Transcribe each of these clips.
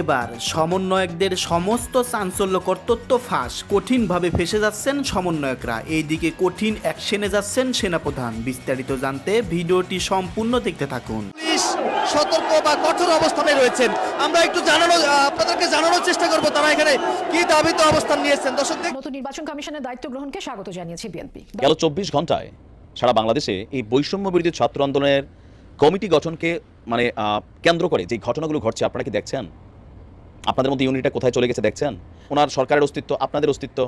এবার সমন্বয়কদের সমস্ত চাঞ্চল্যকর তথ্য ফাঁস। কঠিনভাবে ফেসে যাচ্ছেন সমন্বয়করা। এইদিকে কঠিন অ্যাকশনে যাচ্ছেন সেনাপ্রধান। বিস্তারিত জানতে ভিডিওটি সম্পূর্ণ দেখতে থাকুন। সতর্ক বা কঠোর অবস্থানে রয়েছেন। আমরা একটু জানানো আপনাদেরকে জানানোর চেষ্টা করব। তারা এখানে কি দাবিতে অবস্থান নিয়েছেন? দর্শকদের নতুন নির্বাচন কমিশনের দায়িত্ব গ্রহণকে স্বাগত জানিয়েছে বিএনপি। গেল চব্বিশ ঘন্টায় সারা বাংলাদেশে এই বৈষম্য বিরোধী ছাত্র আন্দোলনের কমিটি গঠনকে মানে আহ, কেন্দ্র করে যে ঘটনাগুলো ঘটছে আপনারা কি দেখছেন? আপনাদের মধ্যে ইউনিটটা কোথায় চলে গেছে দেখছেন? ওনার সরকারের অস্তিত্ব, আপনাদের অস্তিত্ব।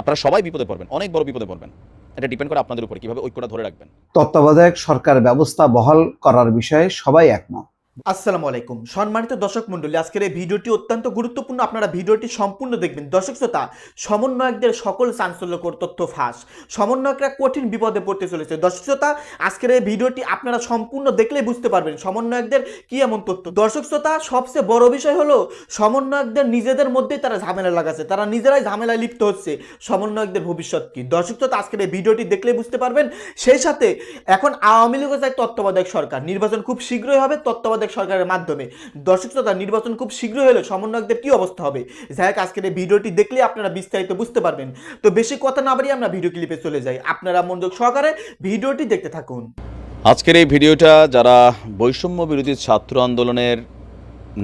আপনারা সবাই বিপদে পড়বেন, অনেক বড় বিপদে পড়বেন। এটা ডিপেন্ড করে আপনাদের উপর কীভাবে ঐক্যটা ধরে রাখবেন। তত্ত্বাবধায়ক সরকার ব্যবস্থা বহাল করার বিষয়ে সবাই একমত। আসসালামু আলাইকুম। সম্মানিত দর্শক মণ্ডলী, আজকের এই ভিডিওটি অত্যন্ত গুরুত্বপূর্ণ। আপনারা ভিডিওটি সম্পূর্ণ দেখবেন। দর্শক শ্রোতা, সমন্বয়কদের সকল চাঞ্চল্যকর তথ্য ফাঁস। সমন্বয়করা কঠিন বিপদে পড়তে চলেছে। দর্শক শ্রোতা, আজকের এই ভিডিওটি আপনারা সম্পূর্ণ দেখলেই বুঝতে পারবেন সমন্বয়কদের কি এমন তথ্য। দর্শক শ্রোতা, সবচেয়ে বড় বিষয় হলো, সমন্বয়কদের নিজেদের মধ্যেই তারা ঝামেলা লাগাচ্ছে। তারা নিজেরাই ঝামেলায় লিপ্ত হচ্ছে সমন্বয়কদের ভবিষ্যৎ কি। দর্শক শ্রোতা, আজকের এই ভিডিওটি দেখলেই বুঝতে পারবেন। সেই সাথে এখন আওয়ামী লীগও চায় তত্ত্বাবধায়ক সরকার, নির্বাচন খুব শীঘ্রই হবে, তত্ত্বাবধায়ক সরকারের মাধ্যমে। দর্শক শ্রোতা, নির্বাচন খুব শীঘ্র হলে সমন্বয়কদের কি অবস্থা হবে? যাই হোক, আজকের এই ভিডিওটি দেখলে আপনারা বিস্তারিত বুঝতে পারবেন। তো বেশি কথা না বাড়িয়ে আমরা ভিডিও ক্লিপে চলে যাই। আপনারা মনোযোগ সহকারে ভিডিওটি দেখতে থাকুন। আজকের এই ভিডিওটা যারা বৈষম্য বিরোধী ছাত্র আন্দোলনের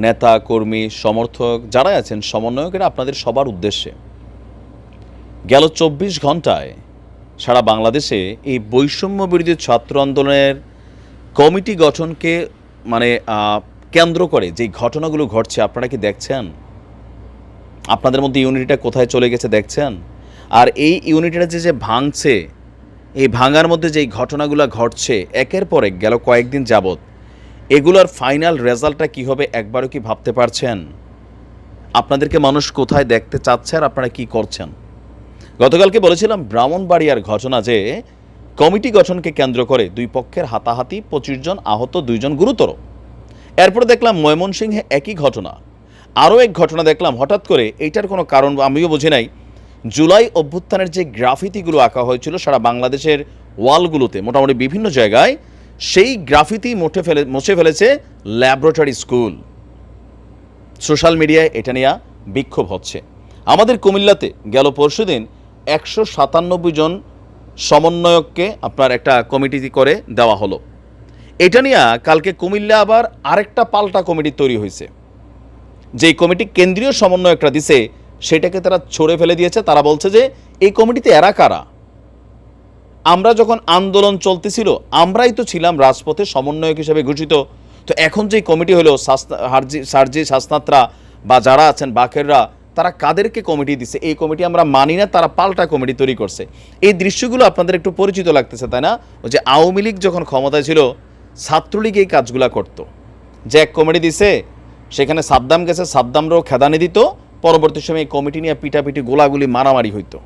নেতা, কর্মী, সমর্থক যারা আছেন, সমন্বয়কেরা আপনাদের সবার উদ্দেশ্যে। গেল চব্বিশ ঘন্টায় সারা বাংলাদেশে এই বৈষম্য বিরোধী ছাত্র আন্দোলনের কমিটি গঠনকে মানে কেন্দ্র করে যে ঘটনাগুলো ঘটছে, আপনারা কি দেখছেন? আপনাদের মধ্যে ইউনিটিটা কোথায় চলে গেছে দেখছেন? আর এই ইউনিটিটা যে যে ভাঙছে, এই ভাঙার মধ্যে যেই ঘটনাগুলো ঘটছে, একের পর এক গেল কয়েকদিন যাবৎ, এগুলোর ফাইনাল রেজাল্টটা কী হবে একবারও কি ভাবতে পারছেন? আপনাদেরকে মানুষ কোথায় দেখতে চাচ্ছে আর আপনারা কি করছেন? গতকালকে বলেছিলাম ব্রাহ্মণবাড়িয়ার ঘটনা যে কমিটি গঠনকে কেন্দ্র করে দুই পক্ষের হাতাহাতি পঁচিশ জন আহত দুইজন গুরুতর। এরপরে দেখলাম ময়মনসিংহে একই ঘটনা। আরও এক ঘটনা দেখলাম, হঠাৎ করে এইটার কোনো কারণ আমিও বুঝি নাই। জুলাই অভ্যুত্থানের যে গ্রাফিতিগুলো আঁকা হয়েছিল সারা বাংলাদেশের ওয়ালগুলোতে, মোটামুটি বিভিন্ন জায়গায়, সেই গ্রাফিতি মুঠে ফেলে, মুছে ফেলেছে ল্যাবরেটরি স্কুল। সোশ্যাল মিডিয়ায় এটা নিয়ে বিক্ষোভ হচ্ছে। আমাদের কুমিল্লাতে গেল পরশুদিন একশো সাতানব্বই জন সমন্বয়ককে আপনার একটা কমিটি করে দেওয়া হলো। এটা নিয়ে কালকে কুমিল্লা আবার আরেকটা পাল্টা কমিটি তৈরি হয়েছে। যেই কমিটি কেন্দ্রীয় সমন্বয়কটা দিছে, সেটাকে তারা ছড়ে ফেলে দিয়েছে। তারা বলছে যে, এই কমিটিতে এরা কারা? আমরা যখন আন্দোলন চলতেছিল, আমরাই তো ছিলাম রাজপথে সমন্বয়ক হিসেবে ঘোষিত। তো এখন যে কমিটি হলো সার্জি সারজি শাসনাত্রা বা যারা আছেন, বাকেররা তারা কাদেরকে কমিটি দিছে? এই কমিটি আমরা মানি না, তারা পাল্টা কমিটি তৈরি করছে। এই দৃশ্যগুলো আপনাদের একটু পরিচিত লাগতেছে, তাই না? ওই যে আওয়ামী লীগ যখন ক্ষমতায় ছিল, ছাত্রলীগ এই কাজগুলা করতো। যে এক কমিটি দিছে, সেখানে সাদ্দাম গেছে, সাদ্দামরাও খেদানি দিত, পরবর্তী সময়ে কমিটি নিয়ে পিটাপিটি গোলাগুলি, মারামারি হইতো।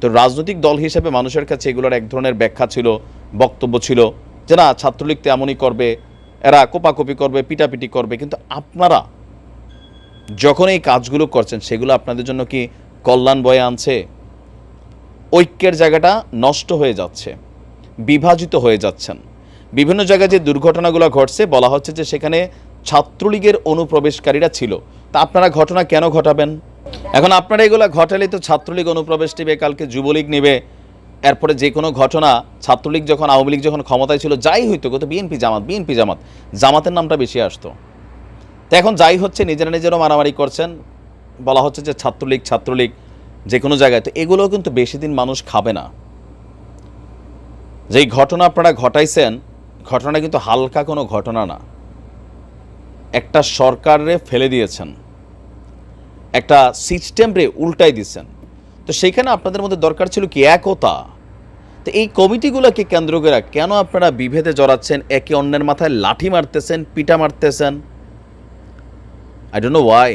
তো রাজনৈতিক দল হিসেবে মানুষের কাছে এগুলোর এক ধরনের ব্যাখ্যা ছিল, বক্তব্য ছিল যে না, ছাত্রলীগ তো এমনই করবে, এরা কোপাকপি করবে পিটাপিটি করবে, কিন্তু আপনারা যখন এই কাজগুলো করছেন, সেগুলো আপনাদের জন্য কি কল্যাণ বয়ে আনছে? ঐক্যের জায়গাটা নষ্ট হয়ে যাচ্ছে, বিভাজিত হয়ে যাচ্ছেন। বিভিন্ন জায়গায় যে দুর্ঘটনাগুলো ঘটছে, বলা হচ্ছে যে সেখানে ছাত্রলীগের অনুপ্রবেশকারীরা ছিল। তা আপনারা ঘটনা কেন ঘটাবেন? এখন আপনারা এগুলো ঘটালে তো ছাত্রলীগ অনুপ্রবেশ নেবে, কালকে যুবলীগ নেবে। এরপরে যে কোনো ঘটনা, ছাত্রলীগ যখন, আওয়ামী লীগ যখন ক্ষমতায় ছিল, যাই হইতো কত বিএনপি জামাত বিএনপি জামাত, জামাতের নামটা বেশি আসতো। তো এখন যাই হচ্ছে, নিজেরা নিজেরও মারামারি করছেন। বলা হচ্ছে যে ছাত্রলীগ ছাত্রলীগ যে কোনো জায়গায়। তো এগুলোও কিন্তু বেশি দিন মানুষ খাবে না। যেই ঘটনা আপনারা ঘটাইছেন ঘটনা কিন্তু হালকা কোনো ঘটনা না। একটা সরকারে ফেলে দিয়েছেন। একটা সিস্টেমরে উল্টাই দিয়েছেন তো সেইখানে আপনাদের মধ্যে দরকার ছিল কি একতা? তো এই কমিটিগুলোকে কেন্দ্র করে কেন আপনারা বিভেদে জড়াচ্ছেন, একে অন্যের মাথায় লাঠি মারতেছেন, পিটা মারতেছেন? আই ডোন্ট নো ওয়াই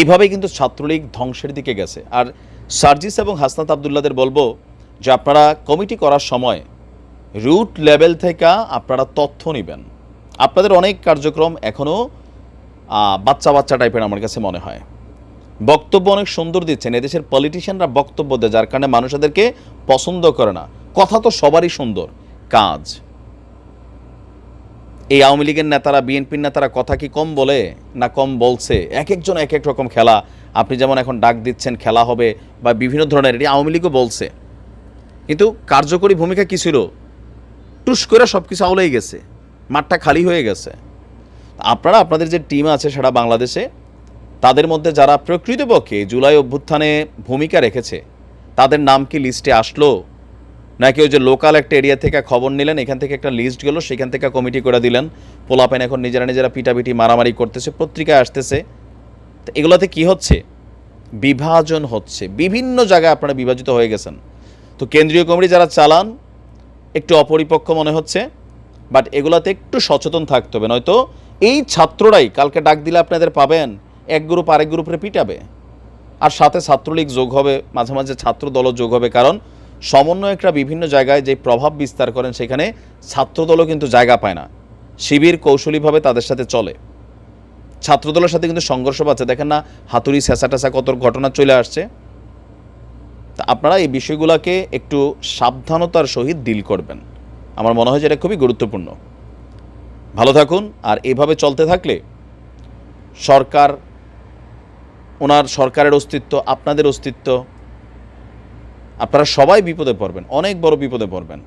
এইভাবেই কিন্তু ছাত্রলীগ ধ্বংসের দিকে গেছে। আর সার্জিস এবং হাসনাত আবদুল্লাদের বলব যে আপনারা কমিটি করার সময় রুট লেভেল থেকে আপনারা তথ্য নেবেন। আপনাদের অনেক কার্যক্রম এখনও বাচ্চা বাচ্চা টাইপের আমার কাছে মনে হয়। বক্তব্য অনেক সুন্দর দিচ্ছেন। এদেশের পলিটিশিয়ানরা বক্তব্য দেয়, যার কারণে মানুষ এদেরকে পছন্দ করে না। কথা তো সবারই সুন্দর। কাজ। এই আওয়ামী লীগের নেতারা, বিএনপির নেতারা কথা কি কম বলে না কম বলছে? এক একজন এক এক রকম খেলা। আপনি যেমন এখন ডাক দিচ্ছেন, খেলা হবে বা বিভিন্ন ধরনের, এটি আওয়ামী লীগও বলছে। কিন্তু কার্যকরী ভূমিকা কী ছিল? টুস করে সব কিছু আউলেই গেছে। মাঠটা খালি হয়ে গেছে। আপনারা, আপনাদের যে টিম আছে সেটা বাংলাদেশে, তাদের মধ্যে যারা প্রকৃতপক্ষে জুলাই অভ্যুত্থানে ভূমিকা রেখেছে, তাদের নাম কি লিস্টে আসলো? নাকি ওই যে লোকাল একটা এরিয়া থেকে খবর নিলেন, এখান থেকে একটা লিস্ট গেলো, সেখান থেকে কমিটি করে দিলেন। পোলাপেন এখন নিজেরা নিজেরা পিটাপিটি, মারামারি করতেছে, পত্রিকায় আসতেছে। তো এগুলোতে কি হচ্ছে? বিভাজন হচ্ছে। বিভিন্ন জায়গায় আপনারা বিভাজিত হয়ে গেছেন। তো কেন্দ্রীয় কমিটি যারা চালান, একটু অপরিপক্ক মনে হচ্ছে বাট এগুলাতে একটু সচেতন থাকতে হবে। নয়তো এই ছাত্ররাই, কালকে ডাক দিলে আপনাদের পাবেন, এক গ্রুপ আরেক গ্রুপে পিটাবে। আর সাথে ছাত্রলীগ যোগ হবে, মাঝে মাঝে ছাত্র দলও যোগ হবে, কারণ সমন্বয়করা বিভিন্ন জায়গায় যে প্রভাব বিস্তার করেন সেখানে ছাত্রদলও কিন্তু জায়গা পায় না। শিবির কৌশলীভাবে তাদের সাথে চলে। ছাত্রদলের সাথে কিন্তু সংঘর্ষ পাচ্ছে দেখেন না, হাতুড়ি স্যাঁচা ট্যাঁচা কত ঘটনা চলে আসছে। তা আপনারা এই বিষয়গুলোকে একটু সাবধানতার সহিত ডিল করবেন। আমার মনে হয় যে এটা খুবই গুরুত্বপূর্ণ। ভালো থাকুন, আর এভাবে চলতে থাকলে সরকার, ওনার সরকারের অস্তিত্ব, আপনাদের অস্তিত্ব আপনারা সবাই বিপদে পড়বেন, অনেক বড় বিপদে পড়বেন।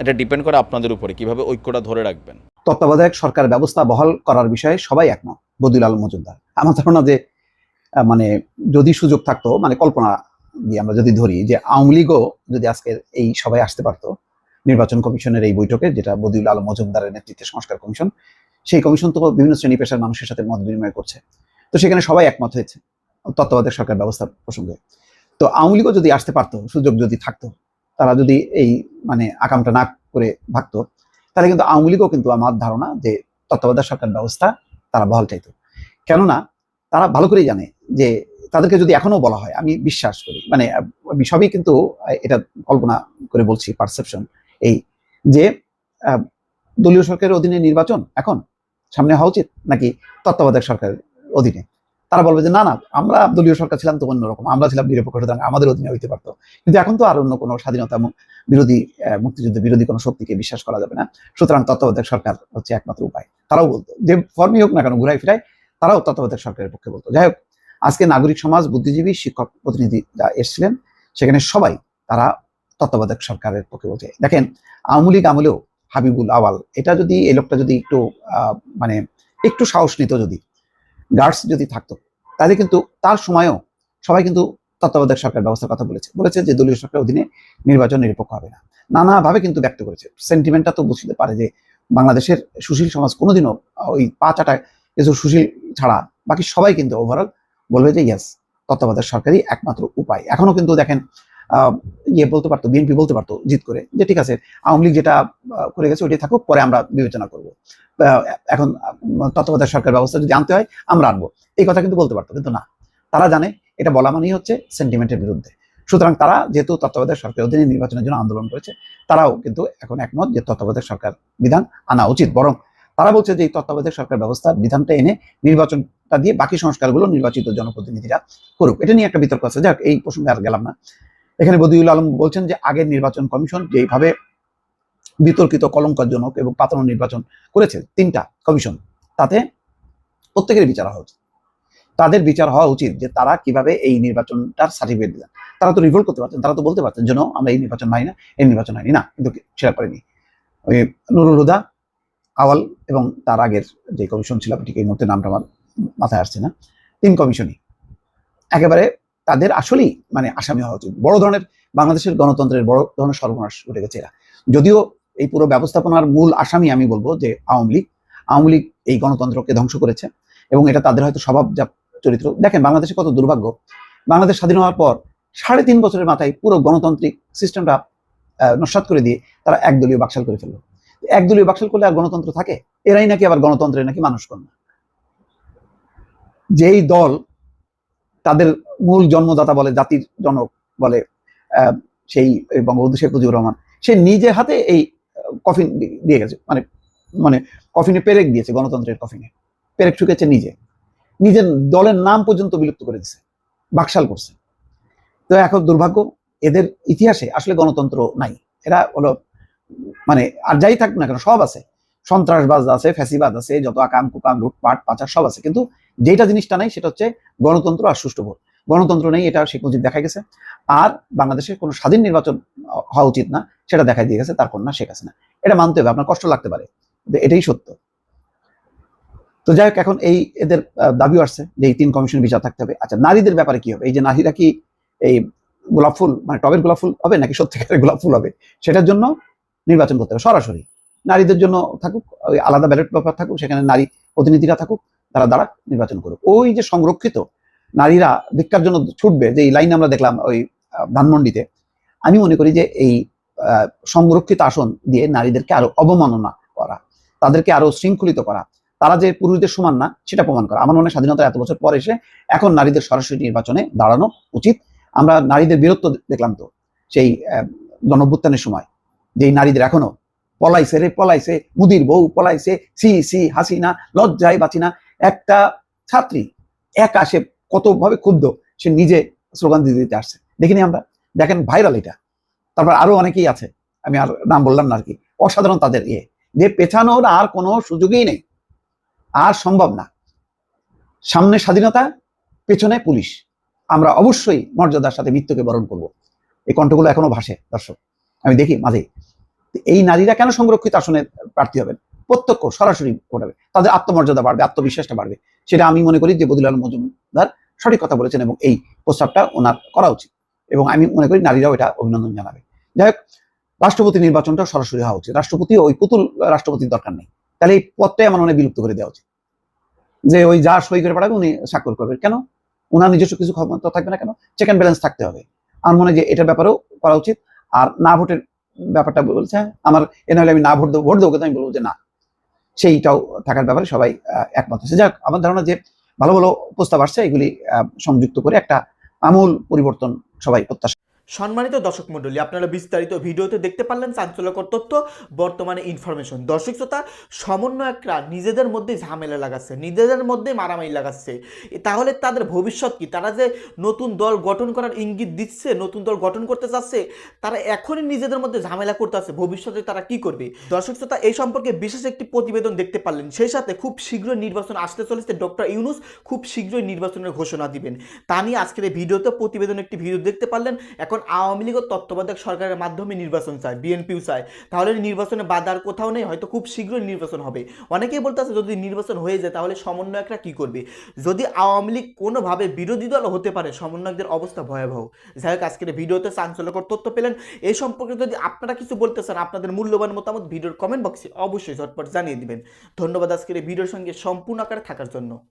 এটা ডিপেন্ড করে আপনাদের উপরে, কীভাবে ঐক্যটা ধরে রাখবেন। তত্ত্বাবধায়ক সরকার ব্যবস্থা বহাল করার বিষয়ে সবাই একমত, বদিউল আলম মজুমদার। আমার ধারণা যে মানে যদি সুযোগ থাকতো মানে কল্পনা দিয়ে আমরা যদি ধরি যে আওয়ামী লীগও যদি আজকে এই সবাই আসতে পারতো, নির্বাচন কমিশনের এই বৈঠকে, যেটা বদিউল আলম মজুমদারের নেতৃত্বে সংস্কার কমিশন, সেই কমিশন তো বিভিন্ন শ্রেণি পেশার মানুষের সাথে মত বিনিময় করছে। তো সেখানে সবাই একমত হয়েছে, তত্ত্বাবধায়ক সরকার ব্যবস্থা প্রসঙ্গে। তো আওয়ামী লীগও যদি আসতে পারতো, সুযোগ যদি থাকতো, তারা যদি এই মানে আকামটা না করে ভাগতো, তাহলে কিন্তু আওয়ামী লীগও কিন্তু আমার ধারণা যে তত্ত্বাবধায়ক সরকার ব্যবস্থা তারা বহাল চাইতো। কেননা তারা ভালো করেই জানে যে তাদেরকে যদি এখনও বলা হয়, আমি বিশ্বাস করি মানে সবই কিন্তু এটা কল্পনা করে বলছি পারসেপশন এই যে দলীয় সরকারের অধীনে নির্বাচন এখন সামনে হওয়া উচিত নাকি তত্ত্বাবধায়ক সরকারের অধীনে? তারা বলবে যে, না না, আমরা দলীয় সরকার ছিলাম তো অন্যরকম। আমরা ছিলাম নিরপেক্ষ, সুতরাং আমাদের অধীনে হইতে পারতো। কিন্তু এখন তো আর অন্য কোনো স্বাধীনতা এবং বিরোধী মুক্তিযুদ্ধ বিরোধী কোনো শক্তিকে বিশ্বাস করা যাবে না। সুতরাং তত্ত্বাবধায়ক সরকার হচ্ছে একমাত্র উপায়। তারাও বলতো, যে ফর্মই হোক না কেন, ঘুরাই ফিরাই, তারাও তত্ত্বাবধায়ক সরকারের পক্ষে বলতো। যাই হোক, আজকে নাগরিক সমাজ, বুদ্ধিজীবী, শিক্ষক প্রতিনিধি যা এসেছিলেন, সেখানে সবাই তারা তত্ত্বাবধায়ক সরকারের পক্ষে বলছে। দেখেন, আওয়ামী লীগ আমলেও হাবিবুল আওয়াল, এটা যদি এই লোকটা যদি একটু মানে একটু সাহস নিত যদি গার্ডস যদি থাকতো, তাহলে কিন্তু তার সময়ও সবাই কিন্তু তত্ত্বাবধায়ক সরকার ব্যবস্থার কথা বলেছে। বলেছে যে দলীয় সরকারের অধীনে নির্বাচন নিরপেক্ষ হবে না। নানাভাবে কিন্তু ব্যক্ত করেছে। সেন্টিমেন্টটা তো বুঝতে পারে যে বাংলাদেশের সুশীল সমাজ কোনোদিনও ওই পাঁচ আটা কিছু সুশীল ছাড়া, বাকি সবাই কিন্তু ওভারঅল বলবে যে ইয়াস তত্ত্বাবধায়ক সরকারই একমাত্র উপায়। এখনও কিন্তু দেখেন ইয়ে বলতে পারতো, বিএনপি বলতে পারতো জিত করে, যে ঠিক আছে, আওয়ামী লীগ যেটা করে গেছে ওইটাই থাকুক, পরে আমরা বিবেচনা করব। এখন তত্ত্বাবধায়ক সরকার ব্যবস্থা যদি আনতে হয়, আমরা আনব। এই কথা কিন্তু বলতে পারতো, কিন্তু না। তারা জানে, এটা বলা মানেই হচ্ছে সেন্টিমেন্টের বিরুদ্ধে। সুতরাং তারা যেহেতু তত্ত্বাবধায়ক সরকারের অধীনে নির্বাচনের জন্য আন্দোলন করেছে, তারাও কিন্তু এখন একমত যে তত্ত্বাবধায়ক সরকার বিধান আনা উচিত। বরং তারা বলছে যে এই তত্ত্বাবধায়ক সরকার ব্যবস্থার বিধানটা এনে নির্বাচনটা দিয়ে বাকি সংস্কারগুলো নির্বাচিত জনপ্রতিনিধিরা করুক। এটা নিয়ে একটা বিতর্ক আছে। যাক, এই প্রসঙ্গে আর গেলাম না। এখানে বদিউল আলম বলছেন যে আগের নির্বাচন কমিশন যেভাবে বিতর্কিত, কলঙ্কজনক এবং পাতানো নির্বাচন করেছে, তিনটা কমিশন, তাতে প্রত্যেকের বিচার হওয়া উচিত। তাদের বিচার হওয়া উচিত যে তারা কীভাবে এই নির্বাচনটার সার্টিফিকেট দিলেন। তারা তো রিভোল্ট করতে পারতেন তারা তো বলতে পারতেন যেন আমরা এই নির্বাচন মানি না, এই নির্বাচন হয়নি না। কিন্তু সেটা করেনি। ওই নুরুল হুদা, আওয়াল এবং তার আগের যে কমিশন ছিল, ঠিক এই মুহূর্তে নামটা আমার মাথায় আসছে না, তিন কমিশনই। একেবারে তাদের আসলেই মানে আসামি হওয়া উচিত। বড় ধরনের বাংলাদেশের গণতন্ত্রের বড় ধরনের সর্বনাশ ঘটে গেছে এরা। যদিও এই পুরো ব্যবস্থাপনার মূল আসামি আমি বলব যে আওয়ামী লীগ। আওয়ামী লীগ এই গণতন্ত্রকে ধ্বংস করেছে এবং এটা তাদের হয়তো স্বভাব যা চরিত্র। দেখেন, বাংলাদেশে কত দুর্ভাগ্য। বাংলাদেশ স্বাধীন হওয়ার পর সাড়ে তিন বছরের মাথায় পুরো গণতান্ত্রিক সিস্টেমটা নস্বাত করে দিয়ে তারা একদলীয় বাকশাল করে ফেলল। একদলীয় বাকশাল করলে আর গণতন্ত্র থাকে? এরাই নাকি আবার গণতন্ত্রের নাকি মানুষ কন্যা যেই দল তাদের মূল জন্মদাতা বলে, জাতির জনক বলে সেই বঙ্গবন্ধু শেখ মুজিবুর রহমান। সে নিজে হাতে এই কফিন দিয়ে গেছে। মানে মানে কফিনে পেরেক দিয়েছে, গণতন্ত্রের কফিনে পেরেক ঠুকেছে নিজে। নিজের দলের নাম পর্যন্ত বিলুপ্ত করে দিছে, বাকশাল করছে। তো এখন দুর্ভাগ্য, এদের ইতিহাসে আসলে গণতন্ত্র নাই। এরা হলো মানে আর যাই থাকুক না কেন, সব আছে। সন্ত্রাসবাদ আছে, ফ্যাসিবাদ আছে, যত আকাম কুকাম, লুটপাট, পাচার সব আছে। কিন্তু যেটা জিনিসটা নাই, সেটা হচ্ছে গণতন্ত্র আর সুষ্ঠু ভোট। গণতন্ত্র নেই, এটা শেখ মুজিব দেখা গেছে। আর বাংলাদেশে কোনো স্বাধীন নির্বাচন হওয়া উচিত না, সেটা দেখাই দিয়ে গেছে, তার কন্যা শেখ হাসিনা। এটা মানতে হবে, আপনার কষ্ট লাগতে পারে। এটাই সত্য। তো যাই হোক, এখন এই এদের দাবিও আসছে যে এই তিন কমিশন বিচার থাকতে হবে। আচ্ছা নারীদের ব্যাপারে কি হবে? এই যে নারীরা কি এই গোলাপ ফুল মানে টবের গোলাপ ফুল হবে নাকি সত্যিকারের গোলাপ ফুল হবে? সেটার জন্য নির্বাচন করতে হবে, সরাসরি। নারীদের জন্য থাকুক আলাদা ব্যালট পেপার থাকুক, সেখানে নারী প্রতিনিধিরা থাকুক। তারা দ্বারা নির্বাচন করুক। ওই যে সংরক্ষিত নারীরা ভিক্ষার জন্য ছুটবে, যে এই লাইন আমরা দেখলাম ওই ধানমন্ডিতে, আমি মনে করি যে এই সংরক্ষিত আসন দিয়ে নারীদেরকে আরও অবমাননা করা, তাদেরকে আরও শৃঙ্খলিত করা, তারা যে পুরুষদের সমান না, সেটা প্রমাণ করা। আমার মনে হয় স্বাধীনতার এত বছর পর এসে এখন নারীদের সরাসরি নির্বাচনে দাঁড়ানো উচিত। আমরা নারীদের বীরত্ব দেখলাম তো, সেই গণভ্যুত্থানের সময় যে নারীদের এখনও পলাইছে রে পলাইছে, মুদির বউ পলাইছে, সি সি হাসিনা, লজ্জায় বাঁচিনা একটা ছাত্রী একা সে কতভাবে ক্ষুব্ধ, সে নিজে স্লোগান দিতে দিতে আসছে। দেখিনি আমরা? দেখেন ভাইরাল এটা। তারপর আরও অনেকেই আছে, আমি আর নাম বললাম না আর কি। অসাধারণ তাদের ইয়ে। যে পেছানোর আর কোনো সুযোগই নেই। আর সম্ভব না। সামনে স্বাধীনতা, পেছনে পুলিশ। আমরা অবশ্যই মর্যাদার সাথে মৃত্যুকে বরণ করব। এই কণ্ঠগুলো এখনও ভাসে, দর্শক। আমি দেখি মাঝে এই নারীরা কেন সংরক্ষিত আসনে প্রার্থী হবেন? প্রত্যক্ষ সরাসরি ভোট হবে। তাদের আত্মমর্যাদা বাড়বে আত্মবিশ্বাসটা বাড়বে। সেটা আমি মনে করি যে বদিলাল মজুমদার সঠিক কথা বলেছেন এবং এই প্রস্তাবটা ওনার করা উচিত। এবং আমি মনে করি নারীরাও এটা অভিনন্দন জানাবে। যাই হোক রাষ্ট্রপতি নির্বাচনটা সরাসরি হওয়া উচিত। রাষ্ট্রপতি ওই পুতুল রাষ্ট্রপতির দরকার নেই। তাহলে এই পদটাই আমার হয় বিলুপ্ত করে দেওয়া উচিত। যে ওই যা সই করে পাঠাবে উনি স্বাক্ষর করবেন কেন? ওনার নিজস্ব কিছু ক্ষমতা থাকবে না কেন? চেক অ্যান্ড ব্যালেন্স থাকতে হবে। আমার মনে হয় যে এটার ব্যাপারেও করা উচিত। আর না ভোটের ব্যাপারটা বলছে হ্যাঁ, আমার এ নাহলে আমি না ভোট দেবো ভোট দেবো কিন্তু আমি বলব যে না। সেইটাও থাকার ব্যাপারে সবাই একমত হচ্ছে যাক, আমার ধারণা যে ভালো ভালো প্রস্তাব আসছে, এগুলি সংযুক্ত করে একটা আমূল পরিবর্তন সবাই প্রত্যাশা সম্মানিত দর্শক মণ্ডলী, আপনারা বিস্তারিত ভিডিওতে দেখতে পারলেন চাঞ্চল্যকর তথ্য, বর্তমানে ইনফরমেশন দর্শক শ্রোতা, সমন্বয়করা নিজেদের মধ্যে ঝামেলা লাগাচ্ছে, নিজেদের মধ্যে মারামারি লাগাচ্ছে। তাহলে তাদের ভবিষ্যৎ কি? তারা যে নতুন দল গঠন করার ইঙ্গিত দিচ্ছে, নতুন দল গঠন করতে চাচ্ছে, তারা এখনই নিজেদের মধ্যে ঝামেলা করতে আছে, ভবিষ্যতে তারা কি করবে? দর্শক শ্রোতা, এই সম্পর্কে বিশেষ একটি প্রতিবেদন দেখতে পারলেন। সেই সাথে খুব শীঘ্রই নির্বাচন আসতে চলেছে, ডক্টর ইউনুস খুব শীঘ্রই নির্বাচনের ঘোষণা দিবেন। তা নিয়ে আজকের এই ভিডিওতে প্রতিবেদন একটি ভিডিও দেখতে পারলেন, এখন আওয়ামী লীগ ও তত্ত্বাবধায়ক সরকারের মাধ্যমে নির্বাচন চায়, বিএনপিও চায়। তাহলে নির্বাচনে বাধার কোথাও নেই, হয়তো খুব শীঘ্রই নির্বাচন হবে। অনেকেই বলতেছে যদি নির্বাচন হয়ে যায়, তাহলে সমন্বয়করা কি করবে? যদি আওয়ামী লীগ কোনোভাবে বিরোধী দল হতে পারে, সমন্বয়কদের অবস্থা ভয়াবহ। যাই হোক, আজকের ভিডিওতে চাঞ্চল্যকর তথ্য পেলেন। এই সম্পর্কে যদি আপনারা কিছু বলতে চান, আপনাদের মূল্যবান মতামত ভিডিওর কমেন্ট বক্সে অবশ্যই ঝটপট জানিয়ে দিবেন। ধন্যবাদ আজকের এই ভিডিওর সঙ্গে সম্পূর্ণ আকারে থাকার জন্য।